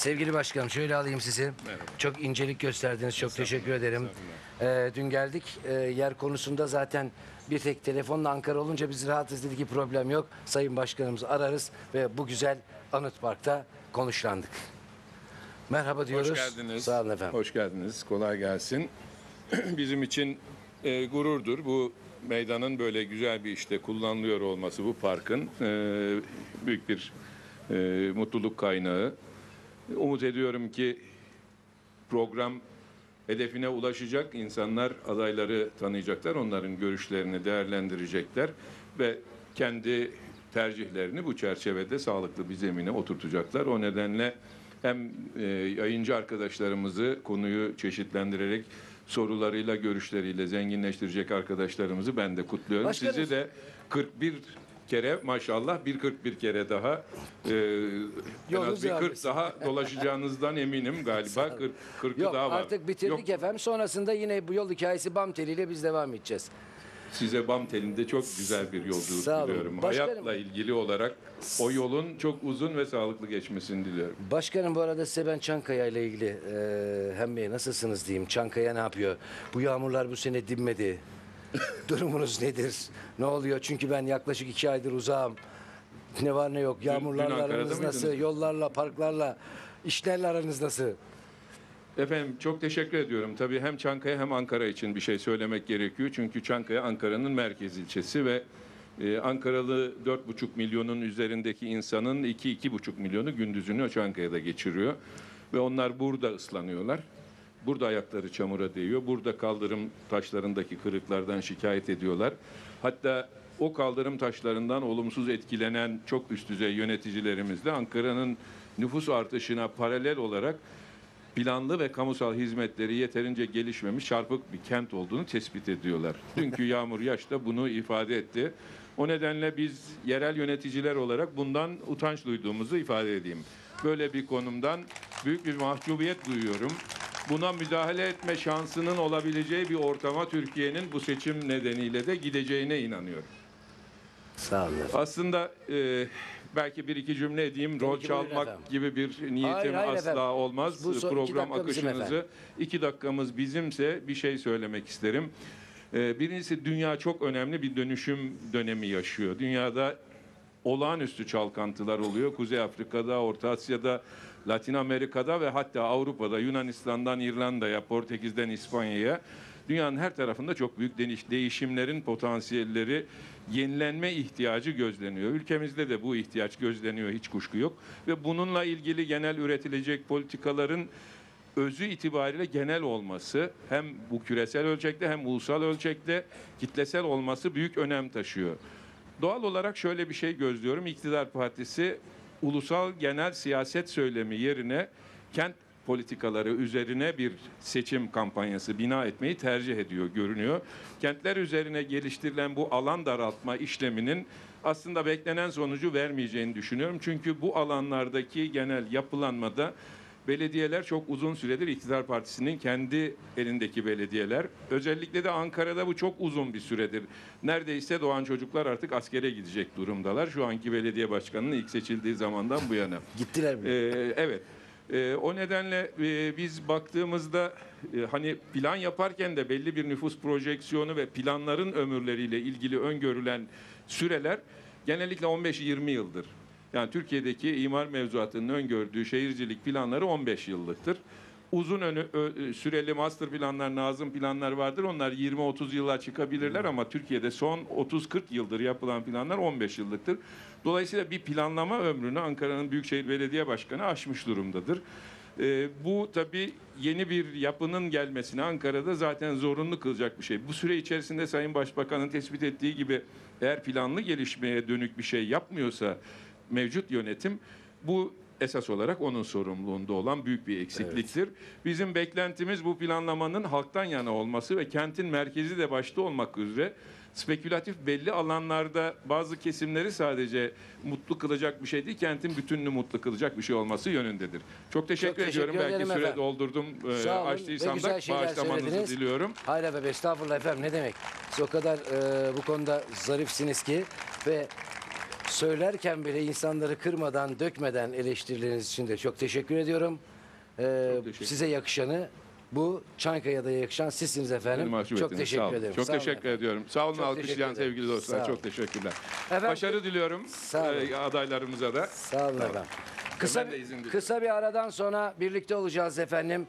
Sevgili başkanım şöyle alayım sizi. Merhaba. Çok incelik gösterdiniz. Çok teşekkür ederim. Ee, dün geldik. Ee, yer konusunda zaten bir tek telefonla Ankara olunca biz rahatız dedik ki problem yok. Sayın Başkanımızı ararız ve bu güzel anıt parkta konuşlandık. Merhaba diyoruz. Hoş geldiniz. Sağ olun efendim. Hoş geldiniz. Kolay gelsin. Bizim için e, gururdur bu meydanın böyle güzel bir işte kullanılıyor olması bu parkın e, büyük bir e, mutluluk kaynağı. Umut ediyorum ki program hedefine ulaşacak. İnsanlar adayları tanıyacaklar, onların görüşlerini değerlendirecekler ve kendi tercihlerini bu çerçevede sağlıklı bir zemine oturtacaklar. O nedenle hem e, yayıncı arkadaşlarımızı konuyu çeşitlendirerek sorularıyla, görüşleriyle zenginleştirecek arkadaşlarımızı ben de kutluyorum. Başkanım- Sizi de 41 kere maşallah bir 41 kere daha e, en Yolunuz az bir devam 40 etsin. daha dolaşacağınızdan eminim galiba 40 40'ı Yok daha var. artık bitirdik Yok, efendim. Sonrasında yine bu yol hikayesi bam teliyle biz devam edeceğiz. size BAM telinde çok güzel bir yolculuk Sağ olun. diliyorum. Başkanım- Hayatla ilgili olarak o yolun çok uzun ve sağlıklı geçmesini diliyorum. Başkanım bu arada size ben Çankaya ile ilgili e, hem Bey nasılsınız diyeyim. Çankaya ne yapıyor? Bu yağmurlar bu sene dinmedi. Durumunuz nedir? Ne oluyor? Çünkü ben yaklaşık iki aydır uzağım. Ne var ne yok. Yağmurlarla dün Ankara'da aranız nasıl? mıydınız? Yollarla, parklarla, işlerle aranız nasıl? Efendim çok teşekkür ediyorum. Tabii hem Çankaya hem Ankara için bir şey söylemek gerekiyor. Çünkü Çankaya Ankara'nın merkez ilçesi ve e, Ankaralı 4,5 milyonun üzerindeki insanın 2-2,5 milyonu gündüzünü Çankaya'da geçiriyor. Ve onlar burada ıslanıyorlar. Burada ayakları çamura değiyor. Burada kaldırım taşlarındaki kırıklardan şikayet ediyorlar. Hatta o kaldırım taşlarından olumsuz etkilenen çok üst düzey yöneticilerimiz de Ankara'nın nüfus artışına paralel olarak planlı ve kamusal hizmetleri yeterince gelişmemiş çarpık bir kent olduğunu tespit ediyorlar. Dünkü yağmur yaş da bunu ifade etti. O nedenle biz yerel yöneticiler olarak bundan utanç duyduğumuzu ifade edeyim. Böyle bir konumdan büyük bir mahcubiyet duyuyorum. Buna müdahale etme şansının olabileceği bir ortama Türkiye'nin bu seçim nedeniyle de gideceğine inanıyorum. Sağ olun. Aslında e, belki bir iki cümle edeyim. Rol ki, buyurun çalmak efendim. gibi bir niyetim Hayır, hayır asla efendim. olmaz. Bu son- iki Program bizim akışınızı iki dakikamız bizimse bir şey söylemek isterim. E, birincisi dünya çok önemli bir dönüşüm dönemi yaşıyor. Dünyada olağanüstü çalkantılar oluyor. Kuzey Afrika'da, Orta Asya'da, Latin Amerika'da ve hatta Avrupa'da Yunanistan'dan İrlanda'ya, Portekiz'den İspanya'ya dünyanın her tarafında çok büyük değiş- değişimlerin potansiyelleri, yenilenme ihtiyacı gözleniyor. Ülkemizde de bu ihtiyaç gözleniyor hiç kuşku yok ve bununla ilgili genel üretilecek politikaların özü itibariyle genel olması hem bu küresel ölçekte hem ulusal ölçekte kitlesel olması büyük önem taşıyor. Doğal olarak şöyle bir şey gözlüyorum. İktidar Partisi ulusal genel siyaset söylemi yerine kent politikaları üzerine bir seçim kampanyası bina etmeyi tercih ediyor görünüyor. Kentler üzerine geliştirilen bu alan daraltma işleminin aslında beklenen sonucu vermeyeceğini düşünüyorum. Çünkü bu alanlardaki genel yapılanmada Belediyeler çok uzun süredir iktidar partisinin kendi elindeki belediyeler. Özellikle de Ankara'da bu çok uzun bir süredir. Neredeyse doğan çocuklar artık askere gidecek durumdalar. Şu anki belediye başkanının ilk seçildiği zamandan bu yana. Gittiler mi? Ee, evet. Ee, o nedenle e, biz baktığımızda e, hani plan yaparken de belli bir nüfus projeksiyonu ve planların ömürleriyle ilgili öngörülen süreler genellikle 15-20 yıldır. Yani Türkiye'deki imar mevzuatının öngördüğü şehircilik planları 15 yıllıktır. Uzun önü, ö- süreli master planlar, nazım planlar vardır. Onlar 20-30 yıla çıkabilirler ama Türkiye'de son 30-40 yıldır yapılan planlar 15 yıllıktır. Dolayısıyla bir planlama ömrünü Ankara'nın Büyükşehir Belediye Başkanı aşmış durumdadır. Ee, bu tabii yeni bir yapının gelmesini Ankara'da zaten zorunlu kılacak bir şey. Bu süre içerisinde Sayın Başbakan'ın tespit ettiği gibi eğer planlı gelişmeye dönük bir şey yapmıyorsa mevcut yönetim bu esas olarak onun sorumluluğunda olan büyük bir eksikliktir. Bizim beklentimiz bu planlamanın halktan yana olması ve kentin merkezi de başta olmak üzere spekülatif belli alanlarda bazı kesimleri sadece mutlu kılacak bir şey değil, kentin bütününü mutlu kılacak bir şey olması yönündedir. Çok teşekkür, teşekkür ediyorum. Belki ederim süre efendim. doldurdum. Sağ olun ve açtıysam da bağışlamanızı söylediniz. diliyorum. Hayır efendim estağfurullah efendim ne demek. Siz o kadar e, bu konuda zarifsiniz ki ve söylerken bile insanları kırmadan, dökmeden eleştirileriniz için de çok teşekkür ediyorum. Ee, teşekkür size yakışanı bu Çankaya'da yakışan sizsiniz efendim. Çok ettiniz. teşekkür Sağ ederim. Çok Sağ teşekkür efendim. ediyorum. Sağ olun alkışlayan sevgili dostlar. Sağ. Çok teşekkürler. Efendim- Başarı diliyorum Sağ olun. e, adaylarımıza da. Sağ olun efendim. Kısa, kısa bir aradan sonra birlikte olacağız efendim.